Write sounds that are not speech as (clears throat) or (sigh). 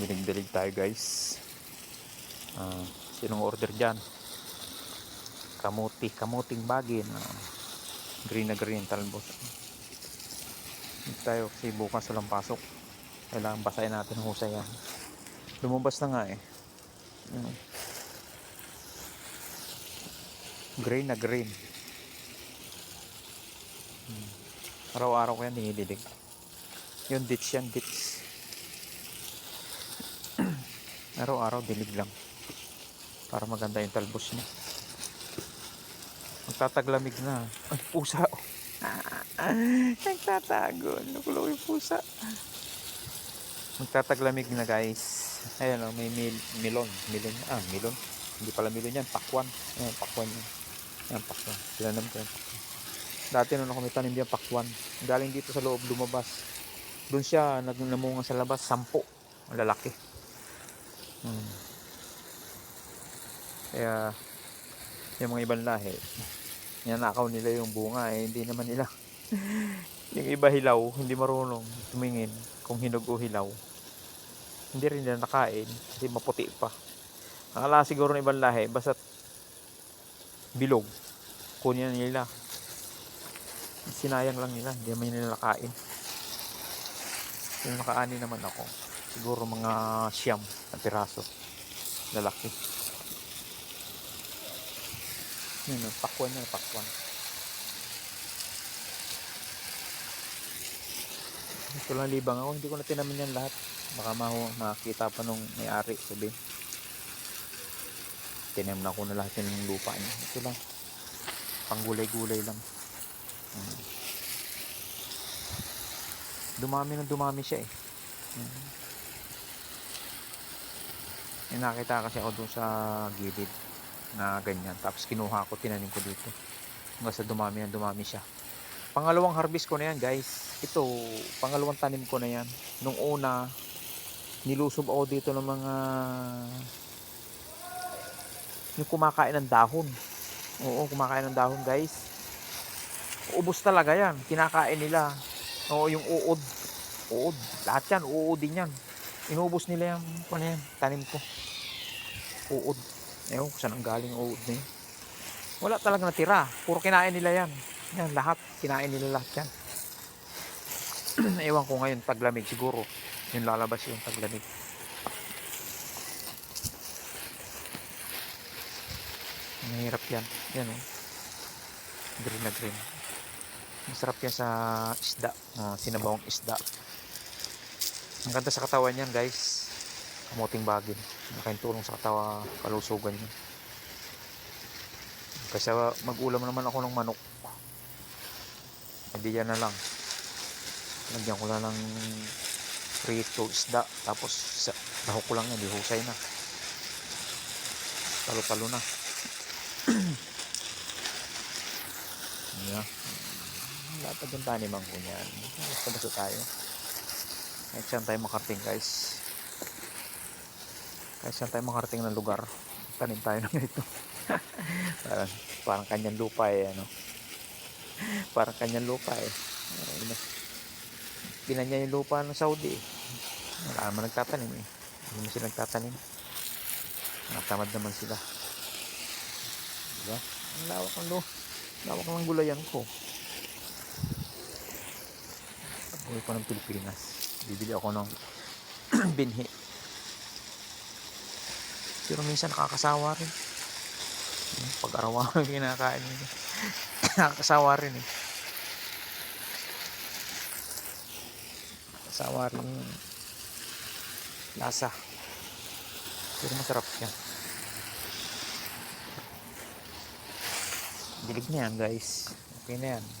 Dilig-dilig tayo guys. Ah, sinong order dyan? Kamuti, kamuting bagin. Ah, green na green, talbos. Dito tayo kasi bukas walang pasok. Kailangan basahin natin husay yan. Lumabas na nga eh. Green na green. Hmm. Araw-araw ko yan dinidilig. Yung ditch yan, ditch. Araw-araw dilig lang. Para maganda yung talbos niya. Magtataglamig na. Ay, pusa. (laughs) Nagtatago. Nakulo yung pusa. Magtataglamig na guys. Ayan o, may mil milon. Milon. Ah, milon. Hindi pala milon yan. Pakwan. Ayan, pakwan yan. Ayan, pakwan. Tinanam ko pakwan. Dati nung ako may tanim diyan pakwan. Galing dito sa loob lumabas. Doon siya nagnamunga sa labas. Sampo. Ang lalaki. Hmm. Kaya yung mga ibang lahi, ninanakaw nila yung bunga eh, hindi naman nila. (laughs) yung iba hilaw, hindi marunong tumingin kung hinog o hilaw. Hindi rin nila nakain kasi maputi pa. Akala siguro ng ibang lahi, basta bilog, kunin na nila. Sinayang lang nila, hindi naman nila nakain. Yung nakaani naman ako, siguro mga siyam na piraso. Lalaki. Yun, oh, pakwan na, pakwan. Ito lang libang ako, hindi ko na tinamin yan lahat. Baka mahu, makita pa nung may-ari, sabi. Tinamin na ko na lahat yung lupa niya. Ito lang. Panggulay-gulay lang. Hmm. Dumami na dumami siya eh. Hmm. May nakita kasi ako doon sa gilid na ganyan. Tapos kinuha ko, tinanim ko dito. Hanggang sa dumami na dumami siya. Pangalawang harvest ko na yan guys. Ito, pangalawang tanim ko na yan. Nung una, nilusob ako dito ng mga yung kumakain ng dahon. Oo, kumakain ng dahon guys. Ubus talaga yan. Kinakain nila. Oo, yung uod. Uod. Lahat yan, uodin yan. Inubos nila yung ano yan, tanim ko. Uod. Ewan ko saan ang galing uod na yun. Wala talaga natira. Puro kinain nila yan. Yan, lahat. Kinain nila lahat yan. (clears throat) Ewan ko ngayon, taglamig siguro. Yung lalabas yung taglamig. Mahirap yan. Yan o. Green na green. Masarap yan sa isda. Uh, sinabawang isda. Ang ganda sa katawan yan guys. Kamuting bagin. Nakain tulong sa katawa kalusugan niya. Kasi mag-ulam naman ako ng manok. Hindi yan na lang. Lagyan ko lang ng prito isda. Tapos sa lahok ko lang yan. Husay na. Talo-talo na. (clears throat) yeah. Lahat na yung taniman ko niyan. Basta-basta tayo. Next time tayo makarating guys. Kahit saan tayo makarating ng lugar, tanim tayo ng ito. (laughs) parang, parang kanyang lupa eh, ano. (laughs) parang kanyang lupa eh. Pinanya yung lupa ng Saudi eh. Wala naman nagtatanim eh. Hindi naman sila nagtatanim. Natamad naman sila. Diba? Ang lawak ng lo. Lawak ng gulayan ko. Uwi ko ng Pilipinas. Bibili ako ng (clears throat) binhi. Pero minsan nakakasawa rin. Pag araw-araw (laughs) kinakain nila. (clears throat) nakakasawa rin eh. Nakakasawa rin lasa. Pero masarap yan. Dilig na yan guys. Okay na yan.